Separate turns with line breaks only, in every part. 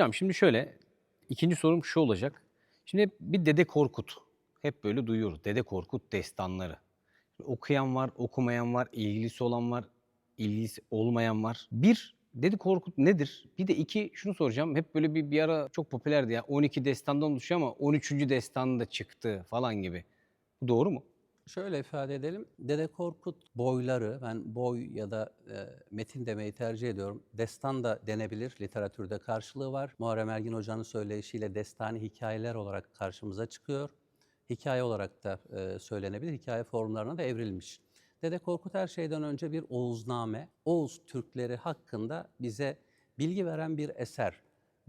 Hocam şimdi şöyle, ikinci sorum şu olacak. Şimdi bir Dede Korkut. Hep böyle duyuyoruz. Dede Korkut destanları. Okuyan var, okumayan var, ilgilisi olan var, ilgisi olmayan var. Bir, Dede Korkut nedir? Bir de iki, şunu soracağım. Hep böyle bir, bir ara çok popülerdi ya. 12 destandan oluşuyor ama 13. destan da çıktı falan gibi. Bu doğru mu?
Şöyle ifade edelim. Dede Korkut boyları, ben boy ya da e, metin demeyi tercih ediyorum. Destan da denebilir, literatürde karşılığı var. Muharrem Ergin Hoca'nın söyleyişiyle destani hikayeler olarak karşımıza çıkıyor. Hikaye olarak da e, söylenebilir, hikaye formlarına da evrilmiş. Dede Korkut her şeyden önce bir Oğuzname, Oğuz Türkleri hakkında bize bilgi veren bir eser.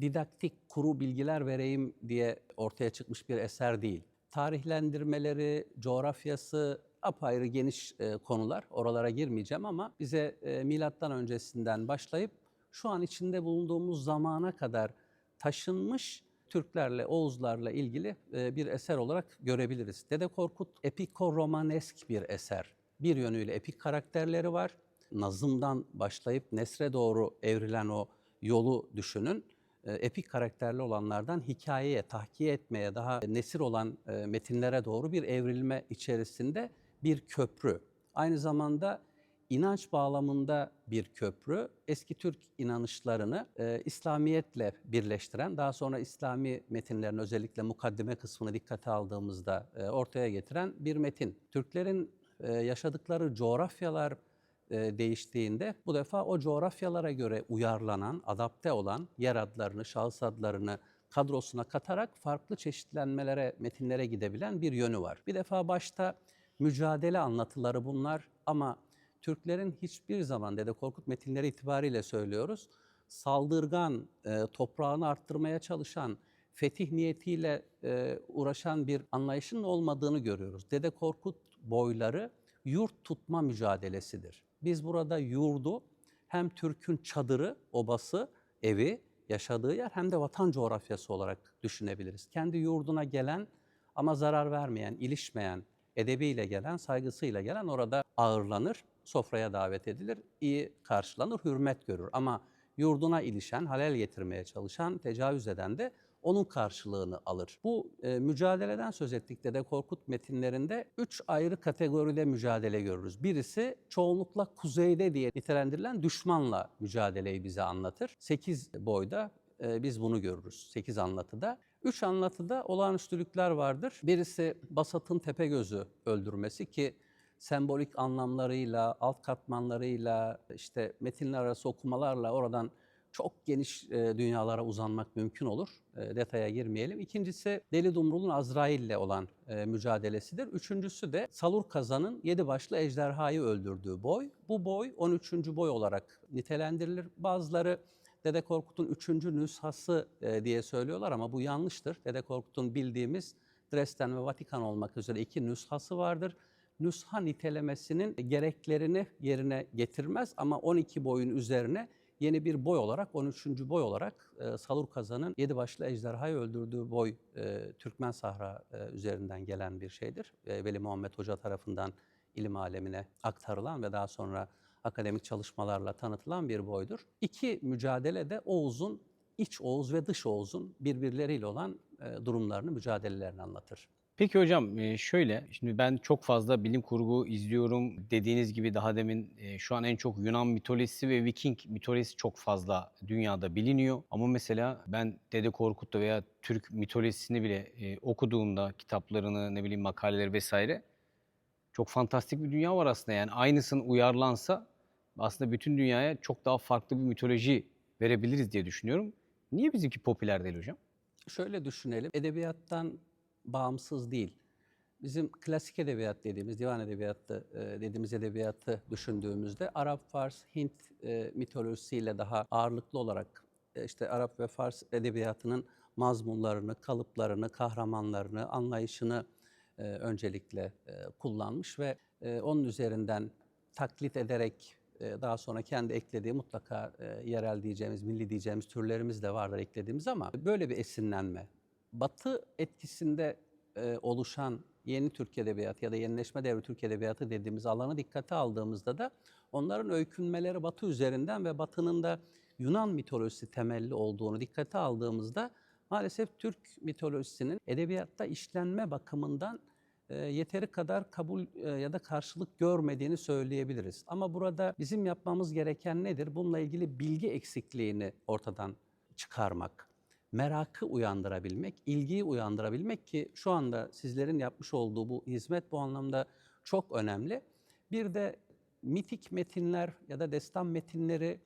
Didaktik, kuru bilgiler vereyim diye ortaya çıkmış bir eser değil tarihlendirmeleri, coğrafyası apayrı geniş e, konular. Oralara girmeyeceğim ama bize e, milattan öncesinden başlayıp şu an içinde bulunduğumuz zamana kadar taşınmış Türklerle, Oğuzlarla ilgili e, bir eser olarak görebiliriz. Dede Korkut epiko-romanesk bir eser. Bir yönüyle epik karakterleri var. Nazımdan başlayıp nesre doğru evrilen o yolu düşünün epik karakterli olanlardan hikayeye, tahkiye etmeye, daha nesir olan e, metinlere doğru bir evrilme içerisinde bir köprü. Aynı zamanda inanç bağlamında bir köprü. Eski Türk inanışlarını e, İslamiyetle birleştiren, daha sonra İslami metinlerin özellikle mukaddime kısmını dikkate aldığımızda e, ortaya getiren bir metin. Türklerin e, yaşadıkları coğrafyalar e, değiştiğinde bu defa o coğrafyalara göre uyarlanan, adapte olan yer adlarını, şahıs adlarını kadrosuna katarak farklı çeşitlenmelere, metinlere gidebilen bir yönü var. Bir defa başta mücadele anlatıları bunlar ama Türklerin hiçbir zaman Dede Korkut metinleri itibariyle söylüyoruz, saldırgan, toprağını arttırmaya çalışan, fetih niyetiyle uğraşan bir anlayışın olmadığını görüyoruz. Dede Korkut boyları yurt tutma mücadelesidir. Biz burada yurdu hem Türk'ün çadırı, obası, evi, yaşadığı yer hem de vatan coğrafyası olarak düşünebiliriz. Kendi yurduna gelen ama zarar vermeyen, ilişmeyen, edebiyle gelen, saygısıyla gelen orada ağırlanır, sofraya davet edilir, iyi karşılanır, hürmet görür. Ama yurduna ilişen, halel getirmeye çalışan, tecavüz eden de onun karşılığını alır. Bu e, mücadeleden söz ettik Dede Korkut metinlerinde üç ayrı kategoride mücadele görürüz. Birisi çoğunlukla kuzeyde diye nitelendirilen düşmanla mücadeleyi bize anlatır. Sekiz boyda e, biz bunu görürüz, sekiz anlatıda. Üç anlatıda olağanüstülükler vardır. Birisi Basat'ın Tepegöz'ü öldürmesi ki sembolik anlamlarıyla, alt katmanlarıyla, işte metinler arası okumalarla oradan çok geniş e, dünyalara uzanmak mümkün olur. E, detaya girmeyelim. İkincisi Deli Dumrul'un Azrail ile olan e, mücadelesidir. Üçüncüsü de Salur Kazan'ın yedi başlı ejderhayı öldürdüğü boy. Bu boy 13. boy olarak nitelendirilir. Bazıları Dede Korkut'un üçüncü nüshası diye söylüyorlar ama bu yanlıştır. Dede Korkut'un bildiğimiz Dresden ve Vatikan olmak üzere iki nüshası vardır nüsha nitelemesinin gereklerini yerine getirmez ama 12 boyun üzerine yeni bir boy olarak 13. boy olarak e, Salur Kazan'ın yedi başlı ejderhayı öldürdüğü boy e, Türkmen Sahra e, üzerinden gelen bir şeydir. E, Veli Muhammed Hoca tarafından ilim alemine aktarılan ve daha sonra akademik çalışmalarla tanıtılan bir boydur. İki mücadele de Oğuz'un iç Oğuz ve dış Oğuz'un birbirleriyle olan e, durumlarını, mücadelelerini anlatır.
Peki hocam şöyle, şimdi ben çok fazla bilim kurgu izliyorum. Dediğiniz gibi daha demin şu an en çok Yunan mitolojisi ve Viking mitolojisi çok fazla dünyada biliniyor. Ama mesela ben Dede Korkut'ta veya Türk mitolojisini bile okuduğumda kitaplarını, ne bileyim makaleleri vesaire çok fantastik bir dünya var aslında. Yani aynısını uyarlansa aslında bütün dünyaya çok daha farklı bir mitoloji verebiliriz diye düşünüyorum. Niye bizimki popüler değil hocam?
Şöyle düşünelim, edebiyattan bağımsız değil. Bizim klasik edebiyat dediğimiz, divan edebiyatı e, dediğimiz edebiyatı düşündüğümüzde Arap, Fars, Hint e, mitolojisiyle daha ağırlıklı olarak e, işte Arap ve Fars edebiyatının mazmunlarını, kalıplarını, kahramanlarını, anlayışını öncelikle kullanmış ve onun üzerinden taklit ederek daha sonra kendi eklediği mutlaka yerel diyeceğimiz, milli diyeceğimiz türlerimiz de vardır eklediğimiz ama böyle bir esinlenme Batı etkisinde e, oluşan yeni Türk Edebiyatı ya da yenileşme devri Türk Edebiyatı dediğimiz alanı dikkate aldığımızda da onların öykünmeleri Batı üzerinden ve Batı'nın da Yunan mitolojisi temelli olduğunu dikkate aldığımızda maalesef Türk mitolojisinin edebiyatta işlenme bakımından e, yeteri kadar kabul e, ya da karşılık görmediğini söyleyebiliriz. Ama burada bizim yapmamız gereken nedir? Bununla ilgili bilgi eksikliğini ortadan çıkarmak, merakı uyandırabilmek, ilgiyi uyandırabilmek ki şu anda sizlerin yapmış olduğu bu hizmet bu anlamda çok önemli. Bir de mitik metinler ya da destan metinleri,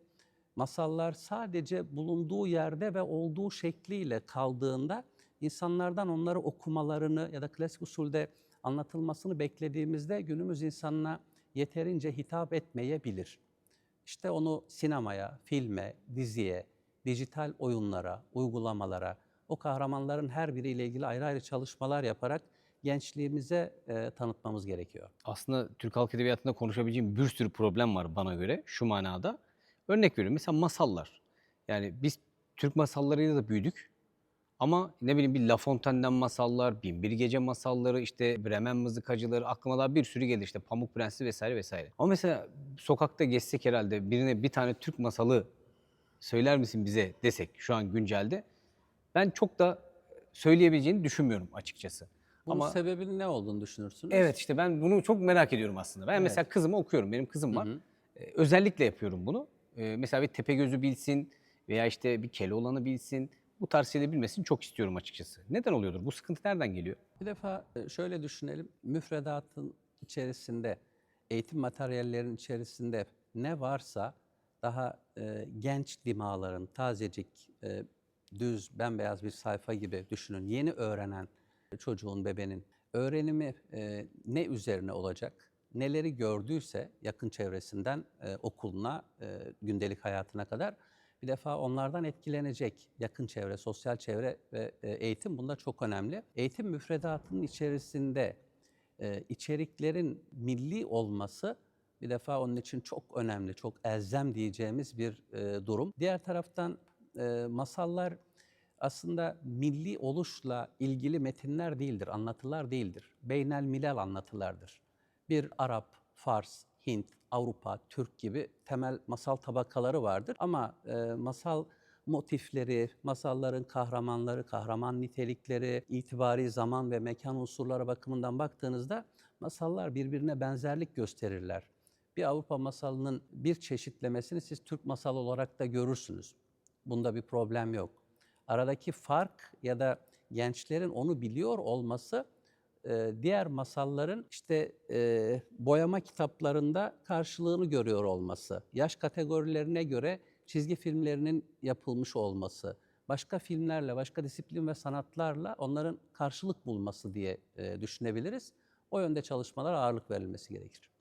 masallar sadece bulunduğu yerde ve olduğu şekliyle kaldığında insanlardan onları okumalarını ya da klasik usulde anlatılmasını beklediğimizde günümüz insanına yeterince hitap etmeyebilir. İşte onu sinemaya, filme, diziye, dijital oyunlara, uygulamalara, o kahramanların her biriyle ilgili ayrı ayrı çalışmalar yaparak gençliğimize e, tanıtmamız gerekiyor.
Aslında Türk halk edebiyatında konuşabileceğim bir sürü problem var bana göre şu manada. Örnek veriyorum mesela masallar. Yani biz Türk masallarıyla da büyüdük. Ama ne bileyim bir La Fontaine'den masallar, Binbir Gece masalları, işte Bremen mızıkacıları aklıma daha bir sürü gelir işte Pamuk Prensi vesaire vesaire. Ama mesela sokakta geçsek herhalde birine bir tane Türk masalı söyler misin bize desek şu an güncelde ben çok da söyleyebileceğini düşünmüyorum açıkçası.
Bunun
Ama
sebebinin ne olduğunu düşünürsünüz?
evet işte ben bunu çok merak ediyorum aslında. Ben
Evet.
mesela kızıma okuyorum. Benim kızım var.
Hı hı.
Ee, özellikle yapıyorum bunu. Ee, mesela bir Tepegöz'ü bilsin veya işte bir Keloğlan'ı bilsin. Bu tarz şeyleri bilmesini çok istiyorum açıkçası. Neden oluyordur? Bu sıkıntı nereden geliyor?
Bir defa e, şöyle düşünelim. Müfredatın içerisinde, eğitim materyallerinin içerisinde ne varsa daha e, genç dimağların, tazecik, e, düz, bembeyaz bir sayfa gibi düşünün. Yeni öğrenen çocuğun, bebenin öğrenimi e, ne üzerine olacak? Neleri gördüyse yakın çevresinden e, okuluna, e, gündelik hayatına kadar bir defa onlardan etkilenecek yakın çevre, sosyal çevre ve e, eğitim bunda çok önemli. Eğitim müfredatının içerisinde e, içeriklerin milli olması bir defa onun için çok önemli, çok elzem diyeceğimiz bir e, durum. Diğer taraftan e, masallar aslında milli oluşla ilgili metinler değildir, anlatılar değildir. Beynel milel anlatılardır. Bir Arap, Fars, Hint, Avrupa, Türk gibi temel masal tabakaları vardır. Ama e, masal motifleri, masalların kahramanları, kahraman nitelikleri, itibari zaman ve mekan unsurları bakımından baktığınızda masallar birbirine benzerlik gösterirler. Bir Avrupa masalının bir çeşitlemesini siz Türk masalı olarak da görürsünüz. Bunda bir problem yok. Aradaki fark ya da gençlerin onu biliyor olması e, diğer masalların işte e, boyama kitaplarında karşılığını görüyor olması, yaş kategorilerine göre çizgi filmlerinin yapılmış olması, başka filmlerle, başka disiplin ve sanatlarla onların karşılık bulması diye e, düşünebiliriz. O yönde çalışmalara ağırlık verilmesi gerekir.